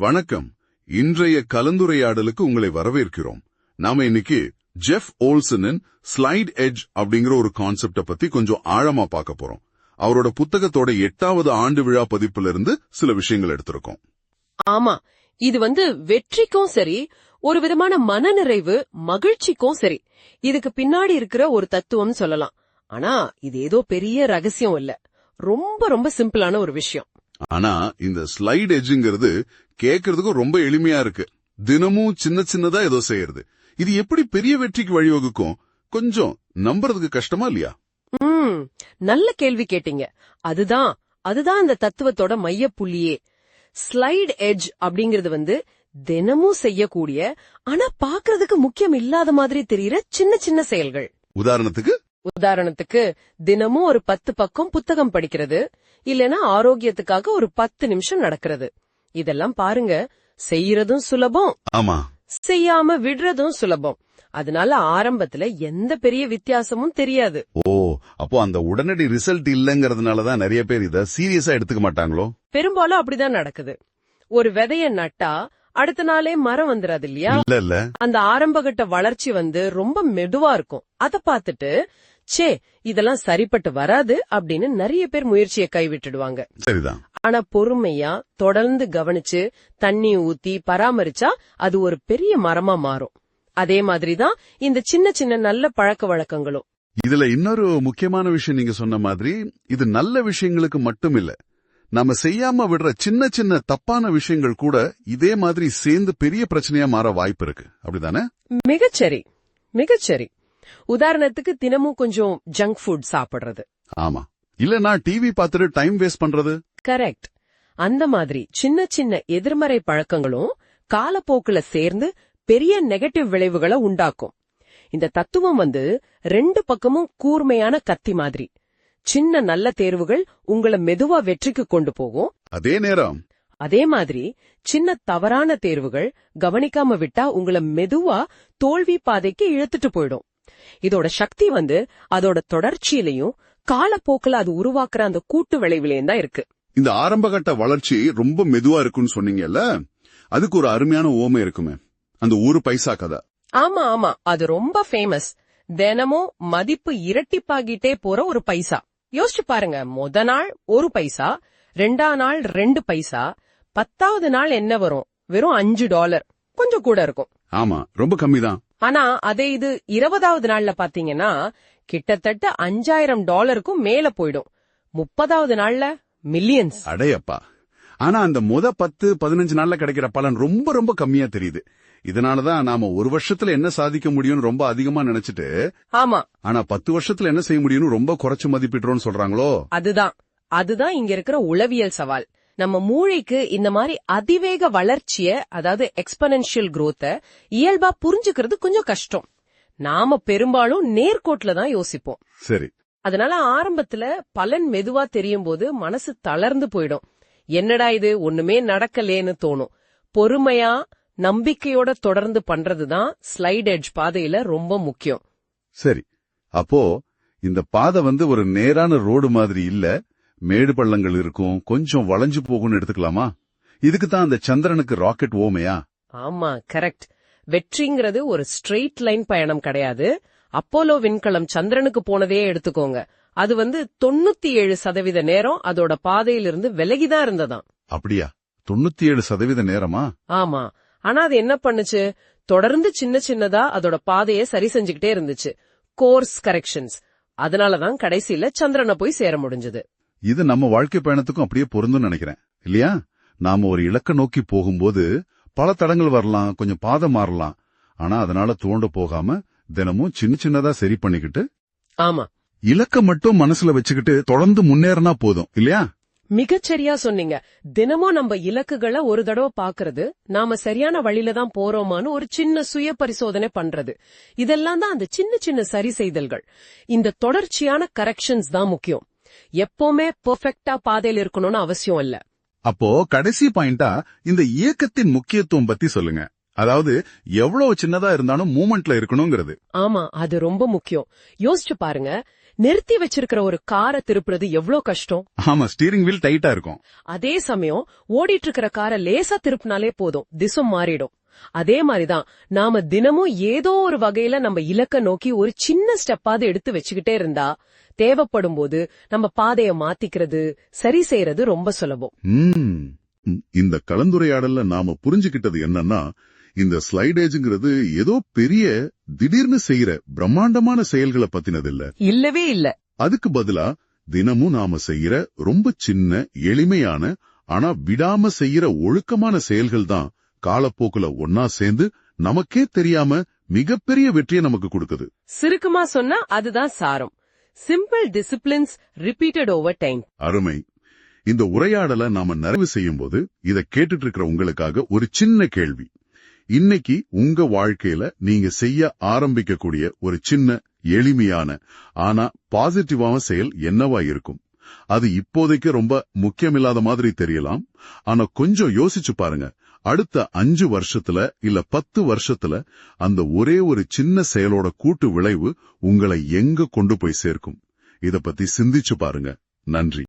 வணக்கம். இன்றைய கலந்துரையாடலுக்கு உங்களை வரவேற்கிறோம். நாம இன்னைக்கு ஜெஃப் ஓல்சனின் ஸ்லைட் எட்ஜ் அப்படிங்கிற ஒரு கான்செப்ட பத்தி கொஞ்சம் ஆழமா பார்க்க போறோம். அவரோட புத்தகத்தோட எட்டாவது ஆண்டு விழா பதிப்புல இருந்து சில விஷயங்கள் எடுத்திருக்கோம். ஆமா. இது வந்து வெற்றிக்கும் சரி ஒரு விதமான மனநிறைவு மகிழ்ச்சிக்கும் சரி. இதுக்கு பின்னாடி இருக்கிற ஒரு தத்துவம் சொல்லலாம். ஆனா இது ஏதோ பெரிய ரகசியம் இல்ல. ரொம்ப ரொம்ப சிம்பிளான ஒரு விஷயம். ஆனா இந்த ஸ்லைட் எட்ஜுங்கிறது கேட்கறதுக்கு ரொம்ப எளிமையா இருக்கு. தினமும் சின்ன சின்னதா ஏதோ செய்யறது. இது எப்படி பெரிய வெற்றிக்கு வழிவகுக்கும்? கொஞ்சம் நம்புறதுக்கு கஷ்டமா இல்லையா? நல்ல கேள்வி கேட்டீங்க. அதுதான் அதுதான் அந்த தத்துவத்தோட மையப்புள்ளியே. ஸ்லைட் எட்ஜ் அப்படிங்கிறது வந்து தினமும் செய்யக்கூடிய ஆனா பாக்குறதுக்கு முக்கியம் இல்லாத மாதிரி தெரியற சின்ன சின்ன செயல்கள். உதாரணத்துக்கு? உதாரணத்துக்கு தினமும் ஒரு பத்து பக்கம் புத்தகம் படிக்கிறது இல்லனா ஆரோக்கியத்துக்காக ஒரு பத்து நிமிஷம் நடக்கிறது. இதெல்லாம் பாருங்க செய்யறதும் சுலபம். ஆமா. செய்யாம விடுறதும் சுலபம். அதனால ஆரம்பத்துல எந்த பெரிய வித்தியாசமும் தெரியாது. ஓ அப்போ அந்த உடனடி ரிசல்ட் இல்லங்கறதுனால தான் நிறைய பேர் இத சீரியஸா எடுத்துக்க மாட்டாங்களோ? பெரும்பாலும் அப்படிதான் நடக்குது. ஒரு விதைய நட்டா அடுத்த நாளே மரம் வந்துராது இல்லையா? இல்ல இல்ல. அந்த ஆரம்பகட்ட வளர்ச்சி வந்து ரொம்ப மெதுவா இருக்கும். அத பார்த்துட்டு ச்சே இதெல்லாம் சரிப்பட்டு வராது அப்படின்னு நிறைய பேர் முயற்சியை கைவிட்டுடுவாங்க. சரிதான். ஆனா பொறுமையா தொடர்ந்து கவனிச்சு தண்ணி ஊத்தி பராமரிச்சா அது ஒரு பெரிய மரமா மாறும். அதே மாதிரிதான் இந்த சின்ன சின்ன நல்ல பழக்க வழக்கங்களும். இதுல இன்னொரு முக்கியமான விஷயம் நீங்க சொன்ன மாதிரி இது நல்ல விஷயங்களுக்கு மட்டும் இல்ல நாம செய்யாம விடுற சின்ன சின்ன தப்பான விஷயங்கள் கூட இதே மாதிரி சேர்ந்து பெரிய பிரச்சனையா மாற வாய்ப்பு இருக்கு. அப்படிதானே? மிகச்சரி. மிகச்சரி. உதாரணத்துக்கு தினமும் கொஞ்சம் ஜங்க் ஃபுட் சாப்பிடுறது. ஆமா. இல்லனா டிவி பார்த்துட்டு டைம் வேஸ்ட் பண்றது? கரெக்ட். அந்த மாதிரி சின்ன சின்ன எதிர்மறை பழக்கங்களும் காலப்போக்குல சேர்ந்து பெரிய நெகட்டிவ் விளைவுகளை உண்டாக்கும். இந்த தத்துவம் வந்து ரெண்டு பக்கமும் கூர்மையான கத்தி மாதிரி. சின்ன நல்ல தேர்வுகள் உங்களை மெதுவா வெற்றிக்கு கொண்டு போகும். அதே நேரம். அதே மாதிரி சின்ன தவறான தேர்வுகள் கவனிக்காம விட்டா உங்களை மெதுவா தோல்வி பாதைக்கு இழுத்துட்டு போயிடும். இதோட சக்தி வந்து அதோட தொடர்ச்சியிலையும் காலப்போக்குல அது உருவாக்குற அந்த கூட்டு விளைவுலேயும் தான் இருக்கு. இந்த ஆரம்பகட்ட வளர்ச்சி ரொம்ப மெதுவா இருக்குன்னு சொன்னீங்கல்ல? அதுக்கு ஒரு அருமையான ஓமை இருக்குமே. அந்த ஒரு பைசா கதை. ஆமா ஆமா. அது ரொம்ப ஃபேமஸ் தினமும் மதிப்பு இரட்டிப்பாகிட்டே போற ஒரு பைசா. யோசிச்சு பாருங்க. முத நாள் ஒரு பைசா ரெண்டா நாள் ரெண்டு பைசா பத்தாவது நாள் என்ன வரும்? வெறும் அஞ்சு டாலர். கொஞ்சம் கூட இருக்கும். ஆமா ரொம்ப கம்மிதான். ஆனா அதே இது இருபதாவது நாள்ல பாத்தீங்கன்னா கிட்டத்தட்ட அஞ்சாயிரம் டாலருக்கும் மேல போயிடும். முப்பதாவது நாள்ல மில்லியன்ஸ் அடையப்பா. ஆனா அந்த முத பத்து பதினஞ்சு நாள்ல கிடைக்கிற பலன் ரொம்ப ரொம்ப கம்மியா தெரியுது. இதனாலதான் நாம ஒரு வருஷத்துல என்ன சாதிக்க முடியும்னு ரொம்ப அதிகமா நினைச்சிட்டு ஆமா. ஆனா பத்து வருஷத்துல என்ன செய்ய முடியும்னு ரொம்ப குறைச்சு மதிப்பிடுறோம்னு சொல்றாங்களோ? அதுதான். அதுதான் இங்க இருக்கிற உளவியல் சவால். நம்ம மூளைக்கு இந்த மாதிரி அதிவேக வளர்ச்சிய அதாவது எக்ஸ்பனன்ஷியல் growth இயல்பா புரிஞ்சுக்கிறது கொஞ்சம் கஷ்டம். நாம பெரும்பாலும் நேர்கோட்ல தான் யோசிப்போம். சரி. அதனால ஆரம்பத்துல பலன் மெதுவா தெரியும் போது மனசு தளர்ந்து போயிடும். என்னடா இது? ஒண்ணுமே நடக்கலேன்னு தோணும். பொறுமையா நம்பிக்கையோட தொடர்ந்து பண்றதுதான் ஸ்லைட் எட்ஜ் பாதையில ரொம்ப முக்கியம். சரி. அப்போ இந்த பாதை வந்து ஒரு நேரான ரோடு மாதிரி இல்ல. மேடு பள்ளங்கள் இருக்கும். கொஞ்சம் வளைஞ்சு போகும்னு எடுத்துக்கலாமா? இதுக்கு தான் அந்த சந்திரனுக்கு ராக்கெட் ஓமையா? ஆமா கரெக்ட். வெற்றிங்கிறது ஒரு ஸ்ட்ரெயிட் லைன் பயணம் கிடையாது. அப்போலோ விண்கலம் சந்திரனுக்கு போனதே எடுத்துக்கோங்க. அது வந்து தொண்ணூத்தி ஏழு சதவீத நேரம் அதோட பாதையிலிருந்து விலகிதான் இருந்ததாம். அப்படியா? தொண்ணூத்தி ஏழு சதவீத நேரமா? ஆமா. ஆனா அது என்ன பண்ணுச்சு? தொடர்ந்து சின்ன சின்னதா அதோட பாதையை சரி செஞ்சுக்கிட்டே இருந்துச்சு. கோர்ஸ் கரெக்ஷன்ஸ் அதனாலதான் கடைசியில சந்திரனை போய் சேர முடிஞ்சது. இது நம்ம வாழ்க்கை பயணத்துக்கும் அப்படியே பொருந்தும் நினைக்கிறேன். இல்லையா? நாம ஒரு இலக்க நோக்கி போகும்போது பல தடங்கள் வரலாம் கொஞ்சம் பாதை மாறலாம். ஆனா அதனால தோண்டு போகாம தினமும் சின்ன சின்னதா சரி பண்ணிக்கிட்டு ஆமா. இலக்க மட்டும் மனசுல வச்சுக்கிட்டு தொடர்ந்து முன்னேறினா போதும் இல்லையா? மிகச்சரியா சொன்னீங்க. தினமும் நம்ம இலக்குகளை ஒரு தடவை பாக்குறது நாம சரியான வழியில தான் போறோமான்னு ஒரு சின்ன சுய பரிசோதனை பண்றது. இதெல்லாம் தான் அந்த சின்ன சின்ன சரி செய்தல்கள். இந்த தொடர்ச்சியான கரெக்ஷன்ஸ் தான் முக்கியம். எப்பவுமே பெர்ஃபெக்ட்டா பாதையில இருக்கணும்னு அவசியம் இல்ல. அப்போ கடைசி பாயிண்டா இந்த இயக்கத்தின் முக்கியத்துவம் பத்தி சொல்லுங்க. அதாவது எவ்வளவு சின்னதா இருந்தாலும் மூமெண்ட்ல இருக்கணுங்கிறது. ஆமா அது ரொம்ப முக்கியம். யோசிச்சு பாருங்க நிறுத்தி வச்சிருக்கிற ஒரு காரை திருப்புறது எவ்ளோ கஷ்டம்? ஆமா ஸ்டீரிங் வீல் டைட்டா இருக்கும். அதே சமயம் ஓடிட்டு இருக்கிற காரை லேசா திருப்பினாலே போதும் திசம் மாறிடும். அதே மாதிரிதான் நாம தினமும் ஏதோ ஒரு வகையில நம்ம இலக்க நோக்கி ஒரு சின்ன ஸ்டெப்பாவது எடுத்து வச்சுக்கிட்டே இருந்தா தேவைப்படும் போது நம்ம பாதைய மாத்திக்கிறது சரி செய்யறது ரொம்ப சுலபம். இந்த கலந்துரையாடல்ல நாம புரிஞ்சுகிட்டது என்னன்னா இந்த ஸ்லைடேஜ்ங்கிறது ஏதோ பெரிய திடீர்னு செய்யற பிரம்மாண்டமான செயல்களை பத்தினது இல்ல இல்லவே இல்ல. அதுக்கு பதிலா தினமும் நாம செய்யற ரொம்ப சின்ன எளிமையான ஆனா விடாம செய்யற ஒழுக்கமான செயல்கள் தான் காலப்போக்குல ஒன்னா சேர்ந்து நமக்கே தெரியாம மிகப்பெரிய வெற்றியை நமக்கு கொடுக்குது சுருக்கமா சொன்னா அதுதான் சாரம். Simple disciplines repeated over time அருமை. இந்த உரையாடலை நாம நிறைவு செய்யும் போது இத கேட்டுட்டு இருக்கிற உங்களுக்காக ஒரு சின்ன கேள்வி. இன்னைக்கு உங்க வாழ்க்கையில நீங்க செய்ய ஆரம்பிக்கக்கூடிய ஒரு சின்ன எளிமையான ஆனா பாசிட்டிவான செயல் என்னவா இருக்கும்? அது இப்போதைக்கு ரொம்ப முக்கியமில்லாத மாதிரி தெரியலாம். ஆனா கொஞ்சம் யோசிச்சு பாருங்க. அடுத்த அஞ்சு வருஷத்துல இல்ல பத்து வருஷத்துல அந்த ஒரே ஒரு சின்ன செயலோட கூட்டு விளைவு உங்களை எங்க கொண்டு போய் சேர்க்கும்? இத பத்தி சிந்திச்சு பாருங்க. நன்றி.